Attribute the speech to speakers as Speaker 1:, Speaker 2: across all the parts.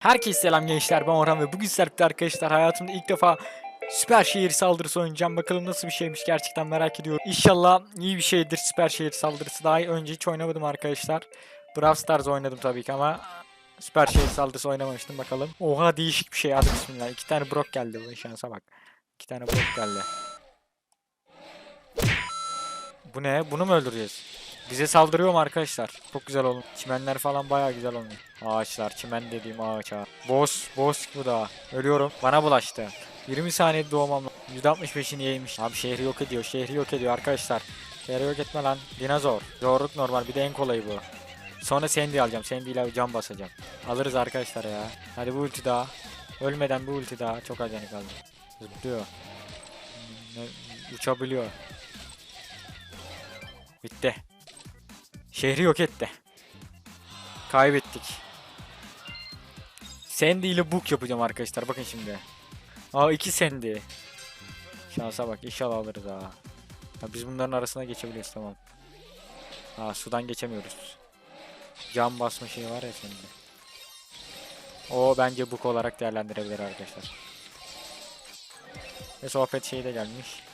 Speaker 1: Herkese selam gençler ben Orhan ve bugün sizlerle arkadaşlar hayatımda ilk defa süper şehir saldırısı oynayacağım. Bakalım nasıl bir şeymiş gerçekten merak ediyorum. İnşallah iyi bir şeydir süper şehir saldırısı. Daha önce hiç oynamadım arkadaşlar. Brawl Stars oynadım tabii ki ama süper şehir saldırısı oynamamıştım bakalım. Oha değişik bir şey hadi bismillah. İki tane brok geldi bu şansa bak. İki tane brok geldi. Bu ne? Bunu mu öldüreceğiz? Bize saldırıyor mu arkadaşlar? Çok güzel olmuş. Çimenler falan bayağı güzel olmuş. Ağaçlar, çimen dediğim ağaç ha. Boss, boss bu da. Ölüyorum. Bana bulaştı. 20 saniyede doğmam. lazım. %65'ini yemiş. Abi şehri yok ediyor. Şehri yok ediyor arkadaşlar. Şehri yok etme lan. Dinozor. Zorluk normal. Bir de en kolayı bu. Sonra Sandy alacağım. Sandy ile cam basacağım. Alırız arkadaşlar ya. Hadi bu ulti daha. Ölmeden bu ulti daha. Çok acayip kaldı. Zıplıyor. Uçabiliyor. Bitti. Şehri yok etti. Kaybettik. Sandy ile book yapacağım arkadaşlar. Bakın şimdi. Aa iki Sandy. Şansa bak. İnşallah alırız ha. ha. Biz bunların arasına geçebiliriz tamam. Ha sudan geçemiyoruz. Cam basma şeyi var ya şimdi. O bence book olarak değerlendirebilir arkadaşlar. Ve sohbet şeyi de gelmiş.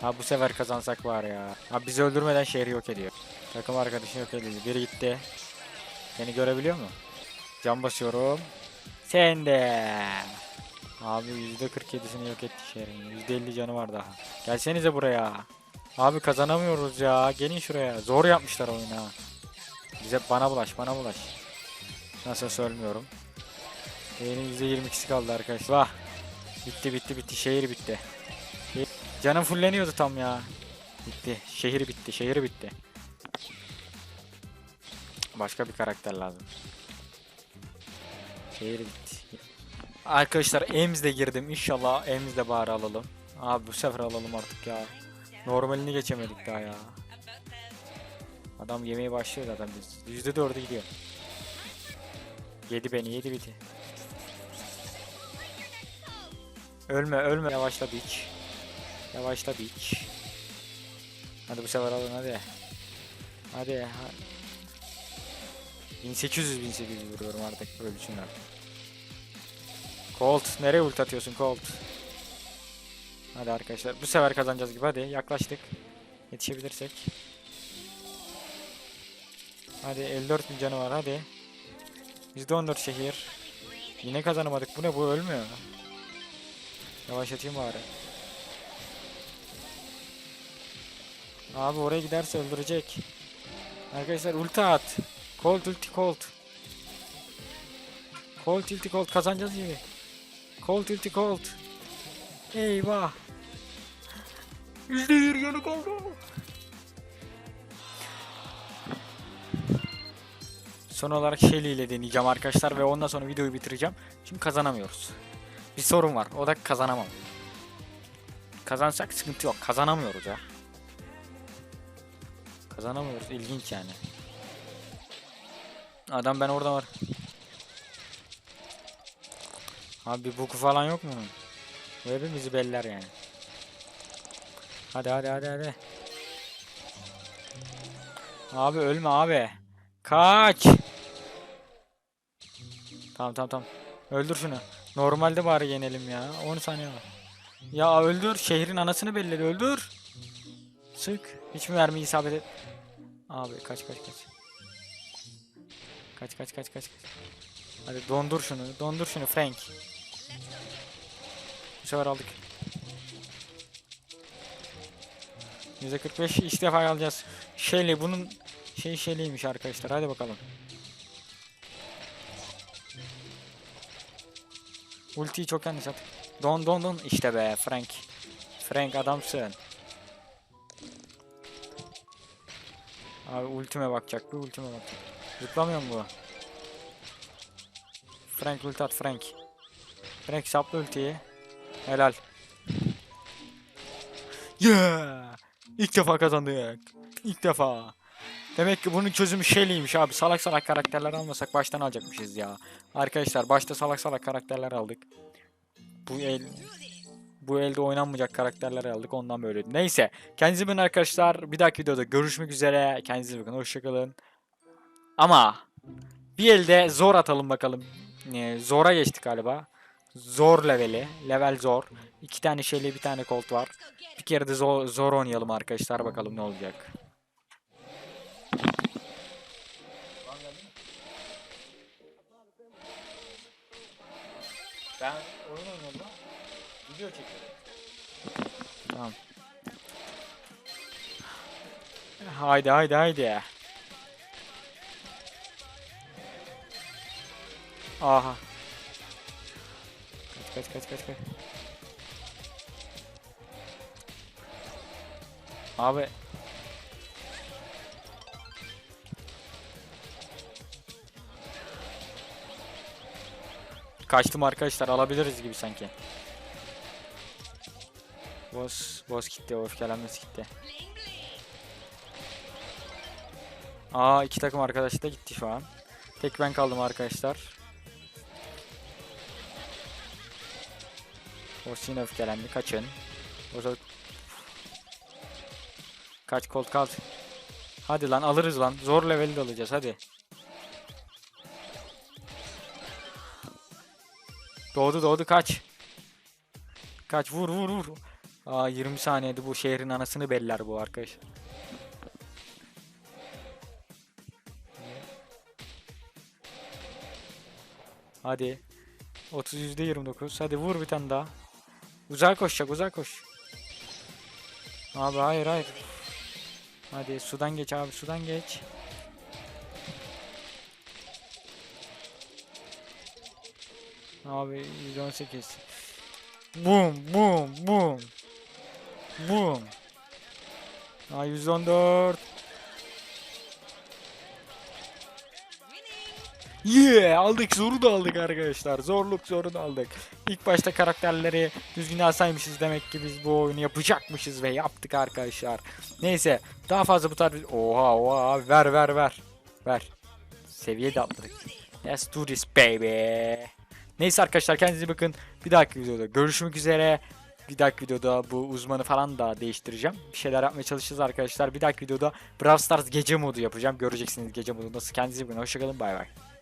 Speaker 1: Ha bu sefer kazansak var ya. Ha bizi öldürmeden şehri yok ediyor. Takım arkadaşı yok ediyor. Biri gitti. Beni görebiliyor mu? Cam basıyorum. Sen de. Abi %47'sini yok etti şehrin. %50 canı var daha. Gelsenize buraya. Abi kazanamıyoruz ya. Gelin şuraya. Zor yapmışlar oyunu ha. Bize bana bulaş, bana bulaş. Nasıl söylemiyorum. Beynin %22'si kaldı arkadaşlar. Vah. Bitti bitti bitti. Şehir bitti. Canım fulleniyordu tam ya. Bitti. Şehir bitti. Şehir bitti. Başka bir karakter lazım. Şehir bitti. Arkadaşlar Ems'de girdim. İnşallah Ems'de bari alalım. Abi bu sefer alalım artık ya. Normalini geçemedik daha ya. Adam yemeye başlıyor zaten biz. Yüzde dördü gidiyor. Yedi beni yedi biti. Ölme ölme. Yavaşla biç. Yavaşla biç. Hadi bu sefer alın hadi. Hadi. ha- 1800 1800 vuruyorum artık ölçün artık. Colt nereye ult atıyorsun Colt? Hadi arkadaşlar bu sefer kazanacağız gibi hadi yaklaştık. Yetişebilirsek. Hadi 54 bin canı var hadi. %14 şehir. Yine kazanamadık. Bu ne bu ölmüyor. Yavaşlatayım bari. Abi oraya giderse öldürecek. Arkadaşlar ulti at. Colt ulti Colt. Colt ulti Colt kazanacağız gibi. Colt ulti Colt. Eyvah. Yüzde bir yanı kaldı. Son olarak Shelly ile deneyeceğim arkadaşlar ve ondan sonra videoyu bitireceğim. Çünkü kazanamıyoruz. Bir sorun var. O da kazanamam. Kazansak sıkıntı yok. Kazanamıyoruz ya. Kazanamıyoruz. İlginç yani. Adam ben orada var. Abi boku falan yok mu? Bu hepimizi beller yani. Hadi hadi hadi hadi. Abi ölme abi. Kaç. Tamam tamam tamam. Öldür şunu. Normalde bari yenelim ya. 10 saniye var. Ya öldür. Şehrin anasını belledi. Öldür. Sık. Hiç mi mermi isabet et? Abi kaç kaç kaç. Kaç kaç kaç kaç. Hadi dondur şunu. Dondur şunu Frank. Bu sefer aldık. %45 ilk defa alacağız. Shelly bunun şey Shelly'ymiş arkadaşlar. Hadi bakalım. Ultiyi çok yanlış at. Don don don. İşte be Frank. Frank adamsın. Abi ultime bakacak. Bu ultime bakacak. Zıplamıyor mu bu? Frank ulti at Frank. Frank saplı ultiyi. Helal. Yeah! İlk defa kazandık. İlk defa. Demek ki bunun çözümü Shelly'ymiş abi. Salak salak karakterler almasak baştan alacakmışız ya. Arkadaşlar başta salak salak karakterler aldık. Bu el bu elde oynanmayacak karakterler aldık ondan böyle. Neyse. Kendinize bakın arkadaşlar. Bir dahaki videoda görüşmek üzere. Kendinize bakın. Hoşçakalın. Ama Bir elde zor atalım bakalım. Ee, zora geçtik galiba. Zor leveli. Level zor. İki tane şeyle bir tane kolt var. Bir kere de zor, zor oynayalım arkadaşlar bakalım ne olacak. Ben. Video çekiyorum. Tamam. Haydi haydi haydi. Aha. Kaç kaç kaç kaç kaç. Abi. Kaçtım arkadaşlar alabiliriz gibi sanki. Boss, boss gitti, öfkelenmesi gitti. Aa iki takım arkadaş da gitti şu an. Tek ben kaldım arkadaşlar. Boss yine öfkelendi. Kaçın. O da... Kaç kolt kaldı. Hadi lan alırız lan. Zor leveli de alacağız hadi. Doğdu doğdu kaç. Kaç vur vur vur. Aa 20 saniyede bu şehrin anasını beller bu arkadaş. Hadi. 30 yüzde 29. Hadi vur bir tane daha. Uzağa koşacak uzağa koş. Abi hayır hayır. Hadi sudan geç abi sudan geç. Abi 118. Boom boom boom. Boom. Aa 114. Yeah aldık zoru da aldık arkadaşlar. Zorluk zoru da aldık. İlk başta karakterleri düzgün alsaymışız demek ki biz bu oyunu yapacakmışız ve yaptık arkadaşlar. Neyse daha fazla bu tarz oha oha ver ver ver. Ver. Seviye de atladık. Let's do this baby. Neyse arkadaşlar kendinize bakın. Bir dahaki videoda görüşmek üzere. Bir dahaki videoda bu uzmanı falan da değiştireceğim. Bir şeyler yapmaya çalışacağız arkadaşlar. Bir dahaki videoda Brawl Stars gece modu yapacağım. Göreceksiniz gece modu nasıl. Kendinize iyi bakın. Hoşçakalın. Bay bay.